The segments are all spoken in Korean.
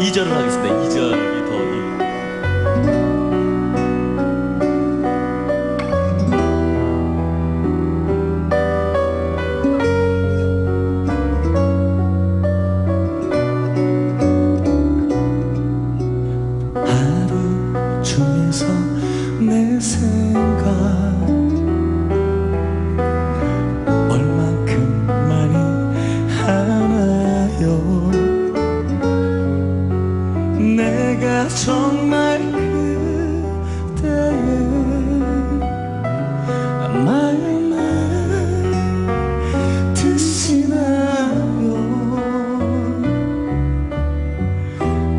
2절을 하겠습니다. 2절이 더 이- 하루 중에서 내가 정말 그대의 마음을 드시나요?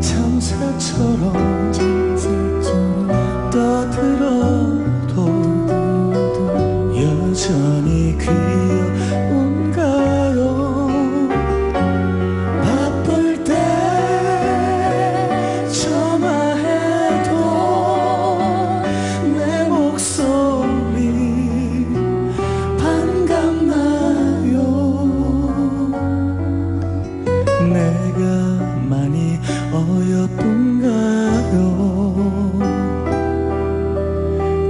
참새처럼 떠들어도 여전히 귀 내가 많이 어여쁜가요?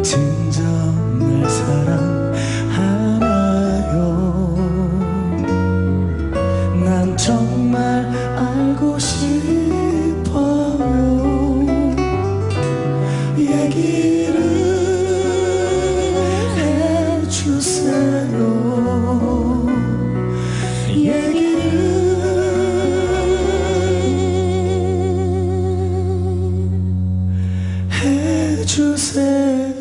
진정 날 사랑하나요? 난 정말 알고 싶어요. 얘기 해주세요